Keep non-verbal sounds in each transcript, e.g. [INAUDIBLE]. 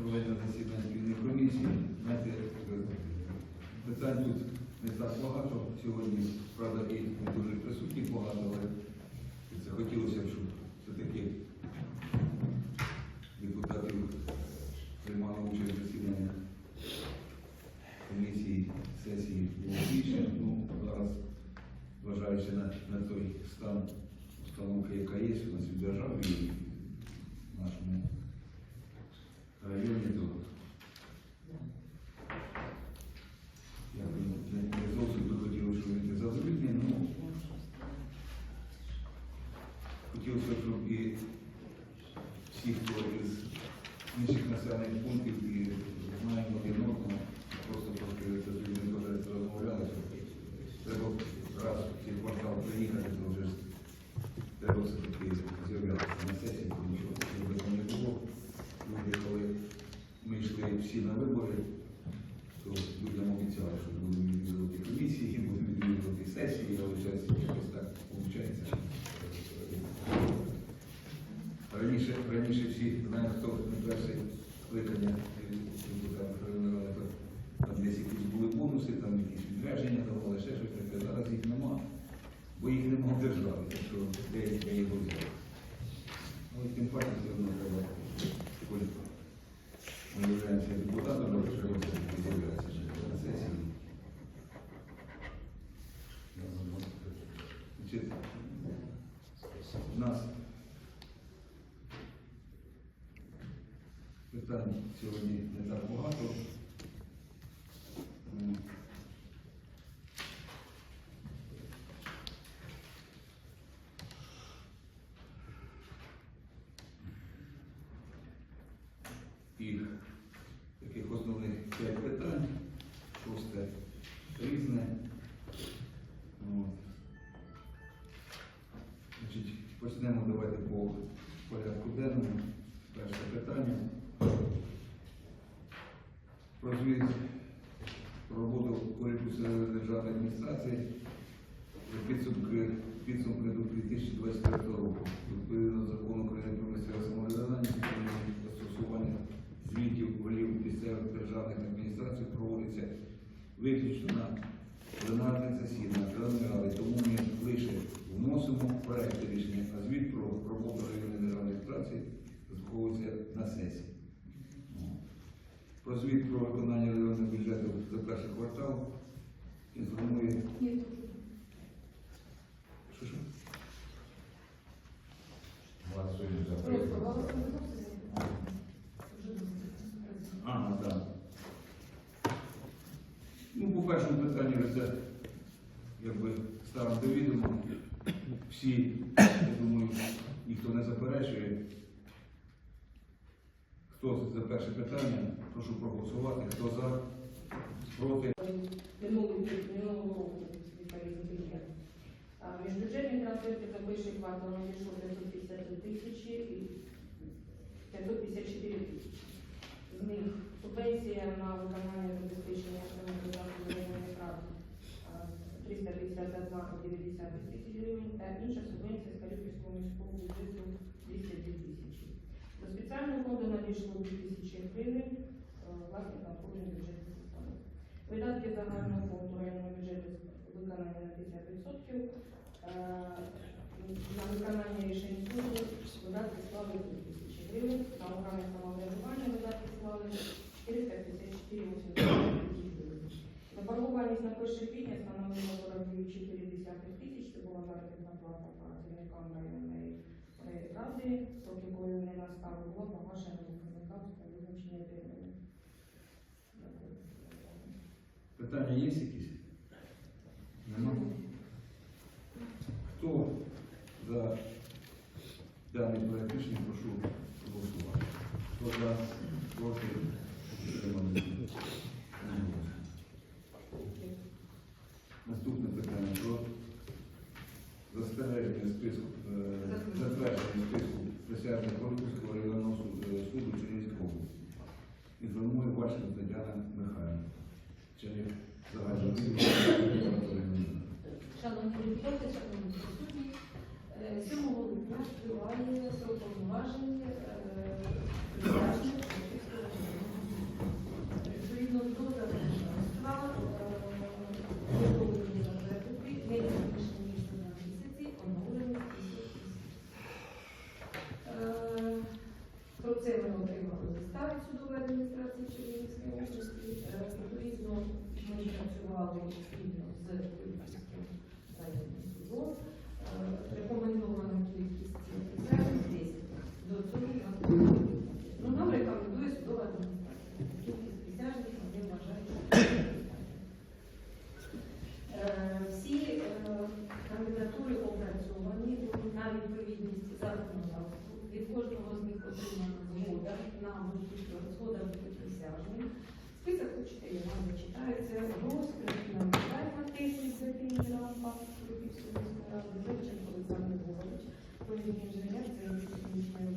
проведення засідання спільної комісії. Знаєте, питань тут не так багато сьогодні, правда, і не дуже присутні багато, але це хотілося б, щоб все-таки депутатів приймали участь в засіданнях комісії, сесії було більше. Ну, зараз, зважаючи на, на той стан установки, яка є у нас в державі і в нашому районі, то я б не, не зовсім би хотів, щоб він за звільнення, ну хотілося, б, щоб і всі, хто із інших населених пунктів і знаємо один одного, просто трошки за звільнення теж розмовляли, що треба раз в цей квартал приїхати, то вже ж треба все-таки з'являтися на сесії, тому що якби там не було. Люди, коли ми йшли всі на вибори, то людям обіцяли, що будемо відвідувати комісії, будемо відвідувати сесії, але зараз якось так виходить. Раніше, раніше всі знають, хто на перше скликання депутатів там десь якісь були бонуси, там якісь відрядження давали, ще щось таке. Зараз їх нема, бо їх нема в державі, так що де, де його. Ну, тим паче все одно треба, коли ми являємося депутатами, то треба все-таки з'являтися на сесії. Значить, у нас питань сьогодні не так багато. М. І таких основних п'ять питань, шосте різне. От. Значить, почнемо давайте по порядку денному. Перше питання. Про звіт про роботу корпусу державної адміністрації підсумки, підсумки до 2024 року. Відповідно закону України про місцеве самоврядування, застосування звітів голів місцевих державних адміністрацій проводиться виключно на пленарних засіданнях ради. Тому ми лише вносимо проекти рішення, а звіт про роботу районної державної адміністрації заховується на сесії. Про звіт про виконання районного бюджету за перший квартал інформує. Що що? Голосуємо за Просто проект. голосуємо. Так. Ну, по першому питанню це якби ставимо до відома. Всі, я думаю, ніхто не заперечує. Хто за перше питання, прошу проголосувати. Хто за, проти. Минулого року Міжбюджетні трансферти за перший квартал надійшло 552 тисячі і 554 тисячі. З них субвенція на виконання забезпечення самоврядування воєнних прав 351,9 тисяч гривень та інша субвенція з Харківського міського бюджету 202 тисячі. До спеціального фонду надійшло 2 тисячі гривень власникам кожної бюджетної установи. Видатки загального фонду районного бюджету виконані на 50%. Е, На виконання рішень суду видатки склали 2 тисячі гривень, на органи самоврядування видатки склали 454,8 тисяч гривень. Заборгованість на 1 квітня становила 49,4 тисяч, це була заробітна плата працівникам районної ради, срок якої не настав, було погашено Питання є якісь? Нема? Хто за даний проект рішення, прошу голосувати. Хто за, проти, Судової адміністрації Чернігівської області. Е, Відповідно, ми працювали спільно з Київським судом. Е, Рекомендована кількість 10. До цього. Ну, нам рекомендує судова адміністрація. Кількість присяжних вони вважають. Е, Всі кандидатури опрацьовані на відповідність законодавству. Від кожного з них отримана згода на випуск, згода бути присяжним. Список хочете, я вам зачитаю. Це розкритна Михайло Технік, Зетині Рампа, Крупівської міської ради, Левченко Олександр Богович, провідний інженер, це технічної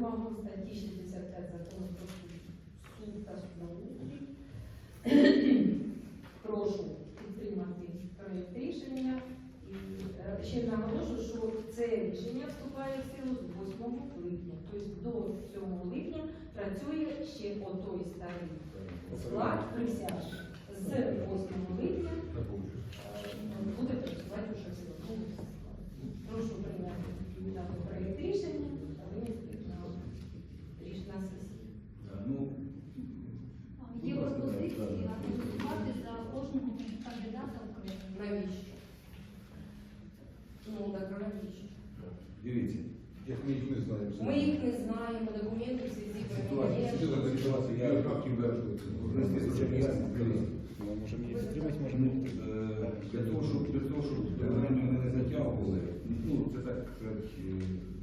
вимогам статті 65 закону про суд та судоустрій. [CLEARS THROAT] Прошу підтримати проєкт рішення. І е, ще наголошую, що це рішення вступає в силу з 8 липня. Тобто до 7 липня працює ще отой старий склад присяжних. З 8 липня е, буде працювати вже в новому. Прошу прийняти проєкт рішення та винести на рішення сесії. Да, Ну, Є пропозиції голосувати за кожного кандидата окремо. Навіщо? Ну, так навіщо? дивіться, Як ми їх не знаємо. Ми їх не знаємо, документи всі зібрані. ситуація, ситуація, я хотів би внести ясність. Можем Ну, не е, Для того, щоб для того, щоб ми не затягували, ну це так е,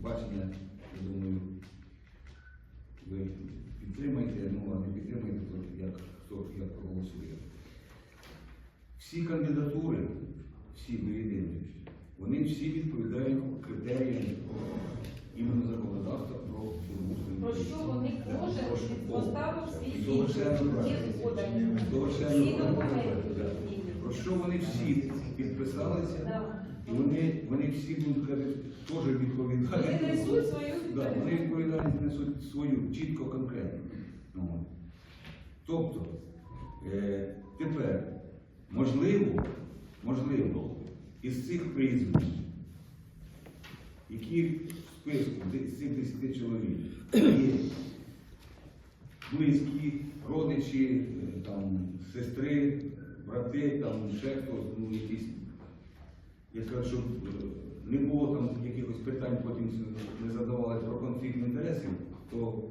бачення, я думаю, ви підтримаєте, ну а не підтримаєте, як хто як проголосує. Всі кандидатури, всі до єдиної, вони всі відповідають критеріям іменно законодавства про судоустрій. Про що вони кожен поставив свій подані. Всі документи. Про що вони всі підписалися? І вони, вони всі будуть теж відповідають. Вони несуть свою Да, вони відповідальність. відповідальність несуть свою, чітко, конкретно. Ну, Тобто, е, тепер, можливо, можливо, із цих прізвищ, які списку де- з цих 10 чоловік. Є близькі, родичі, е, там, сестри, брати, там, ще хтось, ну, якісь. Я скажу, щоб е, не було там якихось питань, потім не задавали про конфлікт інтересів, то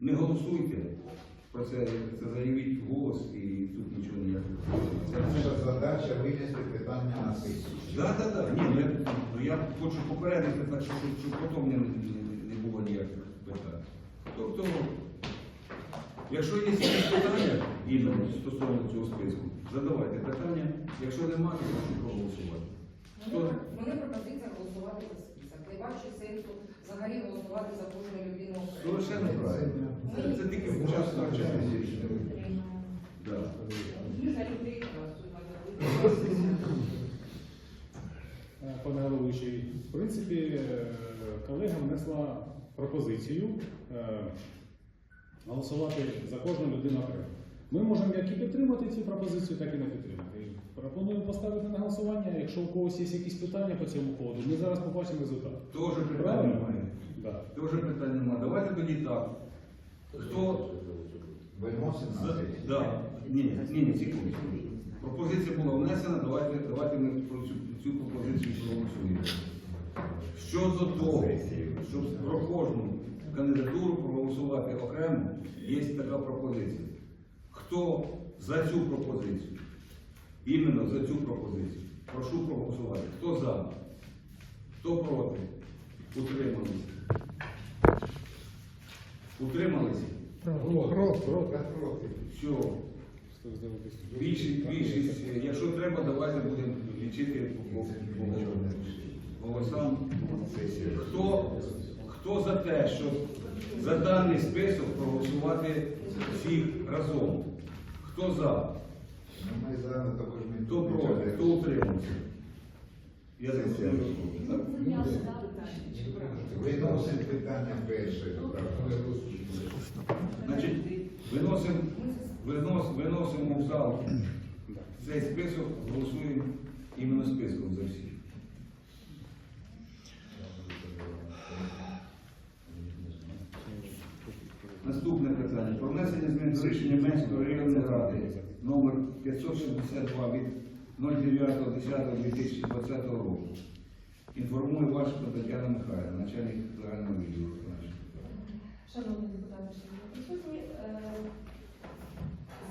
не голосуйте про це, це заявіть в голос і тут нічого ніякого. Це наша задача винести питання на сесію. Так, так, так. Ні, ну, я, ну, я хочу попередити, так, щоб, щоб потім не, не- не було ніяких питань. Тобто, якщо є якісь питання іменно стосовно цього списку, задавайте питання. Якщо немає, то прошу проголосувати. У мене- пропозиція голосувати за список. Не бачу сенсу взагалі голосувати за кожну людину. Совершенно правильно. Це, тільки в час навчання. Да. Ми за людей голосуємо. Е, Пане головуючий, в принципі, е, колега внесла пропозицію е, голосувати за кожну людину окремо. Ми можемо як і підтримати цю пропозицію, так і не підтримати. Пропонуємо поставити на голосування. Якщо у когось є якісь питання по цьому поводу, ми зараз побачимо результат. Тоже питання немає. Да. Тоже питання немає. Давайте тоді так. Хто за да. ні, ні, ні, секунду. Пропозиція була внесена, давайте, давайте ми про цю, цю пропозицію проголосуємо. Щодо того, щоб про кожну кандидатуру проголосувати окремо, є така пропозиція. Хто Хто за цю пропозицію? Іменно за цю пропозицію. Прошу проголосувати. Хто за? Хто проти? Утрималися. Утрималися? Проти. Все. Більшість, більшість. Якщо треба, давайте будемо лічити по, голосам. Хто, хто за те, щоб за даний список проголосувати всіх разом? Хто за? Ну, Хто проти? Хто утримався? Я Сесія. Виносимо питання перше. Значить, виносимо винос, виносимо в зал цей список, голосуємо іменно списком за всіх. Наступне питання. Про внесення змін до рішення Менської районної ради номер 562 від 09.10.2020 року. Інформує Вашко Тетяна Михайлівна, начальник загального відділу. Шановні депутати, шановні присутні, е,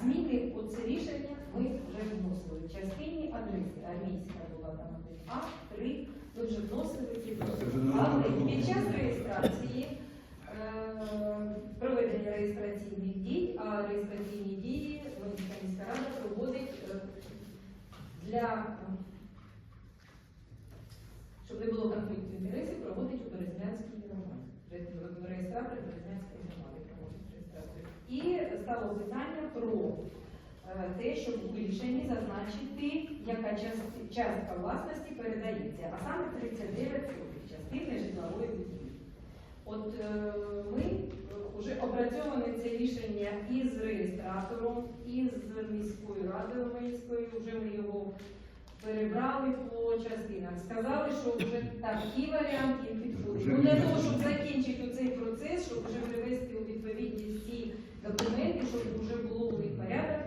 зміни у це рішення ми вже вносили. В частині адреси армійська була там А, три, ми вже вносили ці Але під час реєстрації е, проведення реєстраційних дій, а реєстраційні дії Волинська міська рада проводить е, для щоб не було конфлікту інтересів, проводить у Березнянській громаді. Реєстратор Березнянської громади проводить реєстрацію. І стало питання про е, те, щоб у рішенні зазначити, яка частка власності передається, а саме 39 сотих частини житлової будівлі. От е, ми вже опрацьоване це рішення із реєстратором, із міською радою міською, вже ми його перебрали по частинах. Сказали, що вже такий варіант їм підходить. Ну, для того, щоб закінчити цей процес, щоб вже привести у відповідність ці документи, щоб вже було у них порядок,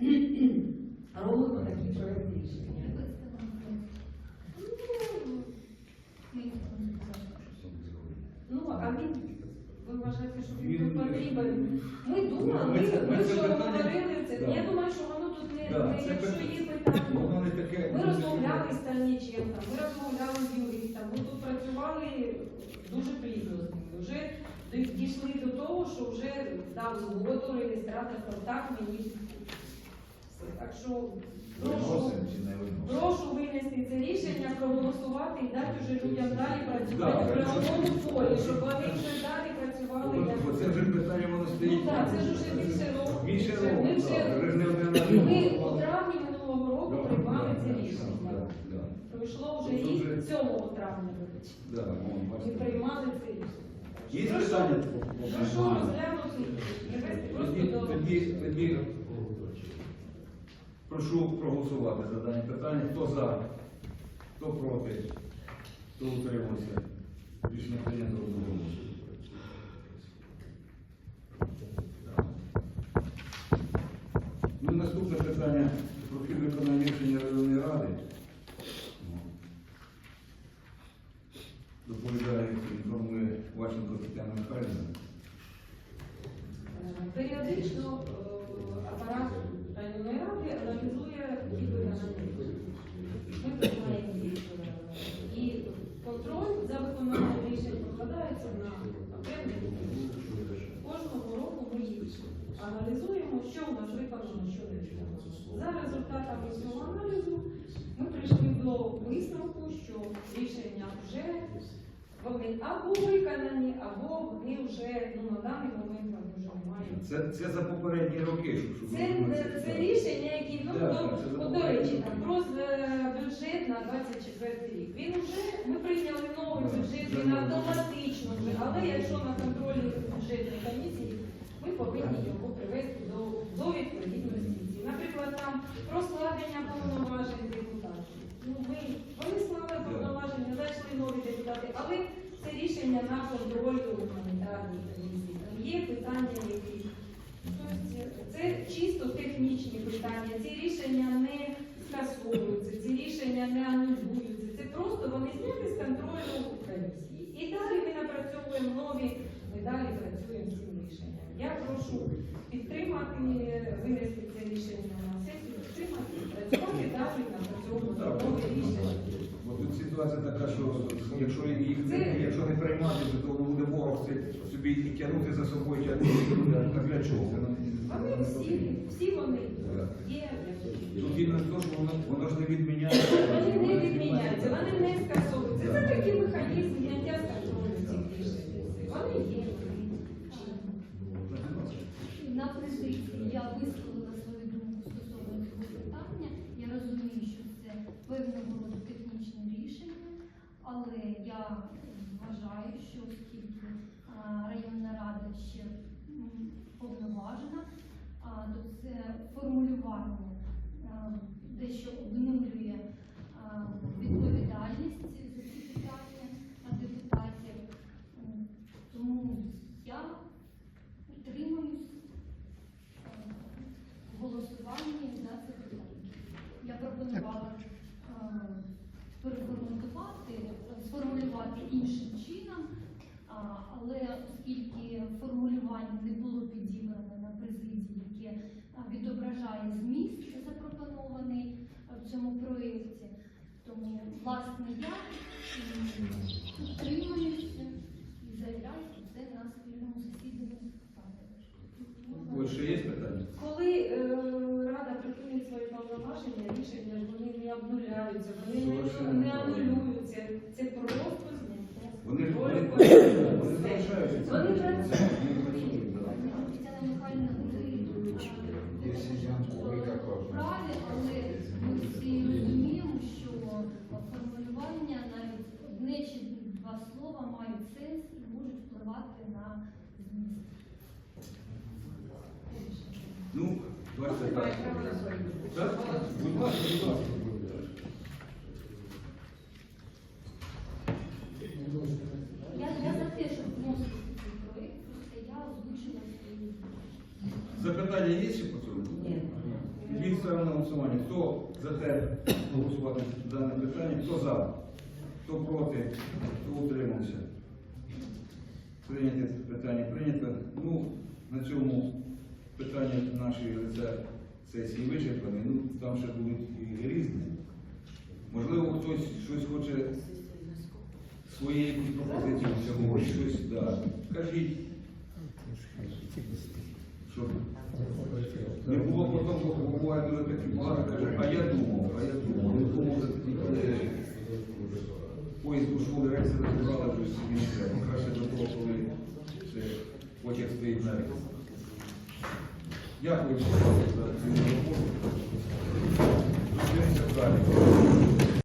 [CLEARS THROAT] робимо такий проект рішення. Ну, а він, ви вважаєте, що він тут потрібен? Ми думали, Ми ми, що говорили це. Я думаю, що воно тут не, не якщо є. Воно не таке. Ми розмовляли з Таніченком, ми розмовляли з юристом, ми тут працювали дуже плідно з ними. Вже дійшли до того, що вже дав згоду реєстратор, так мені. Так що прошу, прошу винести це рішення, проголосувати і дати вже людям далі працювати в правовому полі, щоб вони вже далі працювали. як- це вже питання воно Ну стоїть. так, це ж вже більше року. Більше Ми вже- так. Ми у травні минулого року Да, приймали да, це да, рішення. Да. Пройшло вже Тобто рік вже- 7 травня, речі. Да, о, Ми приймали це рішення. Є питання? Прошу розглянути, привести Тоді, просто до... тоді, тоді прошу проголосувати за дані питання. Хто за? Хто проти? Хто утримався? Рішення прийнято одноголосно. Ну, наступне питання про підвиконання рішення районної ради. Ващенко Тетяна Михайлівна. Е, Періодично е, апарат районної ради аналізує рішень. Ми приймаємо і контроль за виконанням рішень покладається на окремі. Кожного року ми їх аналізуємо, що у нас виконано, що не виконано. За результатами цього аналізу ми прийшли до висновку, що рішення вже вони або виконані, або вони вже ну, на даний момент вони вже не мають. Це, це за попередні роки, щоб Це, це, це рішення, які ну, Да, ну, це от, до речі, там про е, бюджет на 24 рік. Він вже ми прийняли новий Да, бюджет, вже він новий. автоматично вже. Але якщо на контролі бюджетної комісії, ми повинні його привести до, до відповідності. Наприклад, там про складення повноважень депутатів. Ну, ми, вони склали нові депутати, але це рішення на контролі у гуманітарній комісії. Там є питання, які це чисто технічні питання. Ці рішення не скасовуються, ці рішення не анулюються. Це просто вони зняті з контролю комісії. І далі ми напрацьовуємо нові, ми далі працюємо з цим рішенням. Я прошу підтримати, винести така, що якщо їх не, якщо не приймати, то буде ворог це собі і тягнути за собою тягнути. А для чого? Вони всі, всі вони є. Тут іменно те, що воно, воно ж не відміняє. Вони не відміняються, вони не скасовуються. Це такий механізм зняття цих рішень. Вони є. На президії я висловила свою думку стосовно цього питання. Я розумію, що це певного роду технічне рішення, але я вважаю, що оскільки районна рада ще повноважена, то це формулювання дещо обнулює а, відповідальність за ці питання на депутатів. М, Тому я утримуюсь е, в голосуванні за це питання. Я пропонувала е, переформатувати, е, сформулювати іншим чином, а, але оскільки формулювання не було підібране на президії, яке а, відображає зміст запропонований е, в цьому проєкті, тому власне я м, утримуюся і заявляю про це на спільному засіданні депутатів. Ось ще є питання? Коли е, рада припинить свої повноваження, рішення ж вони не обнуляються, вони не, Совершенно не правильно. анулюються. Це просто зняття. Вони ж Волі вони, політики. вони залишаються. Вони працюють. Вони працюють, да. Тетяна Михайлівна говорить Якщо ямку викопав. праві, але ми всі розуміємо, що формулювання навіть одне чи два слова мають сенс і можуть впливати на зміст. Ну, бачите, так. право на свою думку. Так? Будь ласка, будь ласка. Я, я за те, щоб вносити цей проєкт, просто я озвучила свої. Запитання є ще по цьому? Ні. Тоді ставимо на голосування. Хто за те голосувати дане питання, хто за, хто проти, хто утримався. Прийняте питання прийнято. Ну, на цьому питання нашої сесії вичерпані. Ну, там ще будуть і різні. Можливо, хтось щось хоче свої якісь пропозиції сьогодні, щось, да. Кажіть. Щоб не було потім, бо буває дуже такі багато каже, а я думав, а я думав, не думав за такі поїзд ушов, рельси розбирали, то собі не треба. Краще до того, коли ще потяг стоїть на рельсі. Дякую за цю роботу. Зустрінемося в залі.